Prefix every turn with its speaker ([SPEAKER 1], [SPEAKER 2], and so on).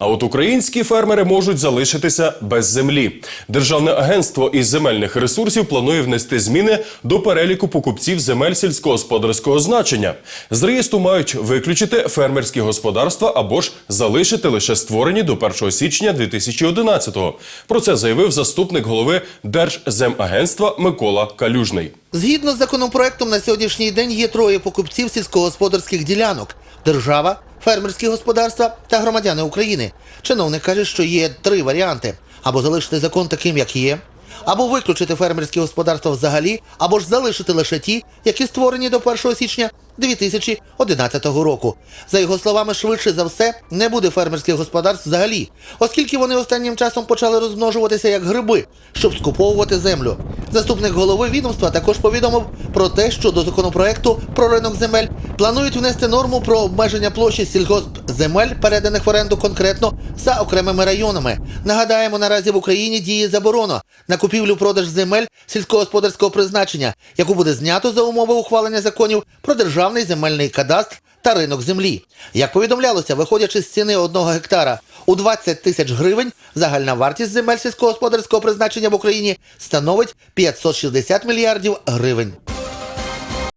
[SPEAKER 1] А от українські фермери можуть залишитися без землі. Державне агентство із земельних ресурсів планує внести зміни до переліку покупців земель сільськогосподарського значення. З реєстру мають виключити фермерські господарства або ж залишити лише створені до 1 січня 2011-го. Про це заявив заступник голови Держземагентства Микола Калюжний.
[SPEAKER 2] Згідно з законопроектом, на сьогоднішній день є троє покупців сільськогосподарських ділянок: держава, фермерські господарства та громадяни України. Чиновник каже, що є три варіанти: або залишити закон таким, як є, або виключити фермерські господарства взагалі, або ж залишити лише ті, які створені до 1 січня 2011 року. За його словами, швидше за все не буде фермерських господарств взагалі, оскільки вони останнім часом почали розмножуватися як гриби, щоб скуповувати землю. Заступник голови відомства також повідомив про те, що до законопроекту про ринок земель планують внести норму про обмеження площі сільгоспземель, переданих в оренду конкретно за окремими районами. Нагадаємо, наразі в Україні діє заборона на купівлю-продаж земель сільськогосподарського призначення, яку буде знято за умови ухвалення законів про державний земельний кадастр та ринок землі. Як повідомлялося, виходячи з ціни одного гектара у 20 тисяч гривень, загальна вартість земель сільськогосподарського призначення в Україні становить 560 мільярдів гривень.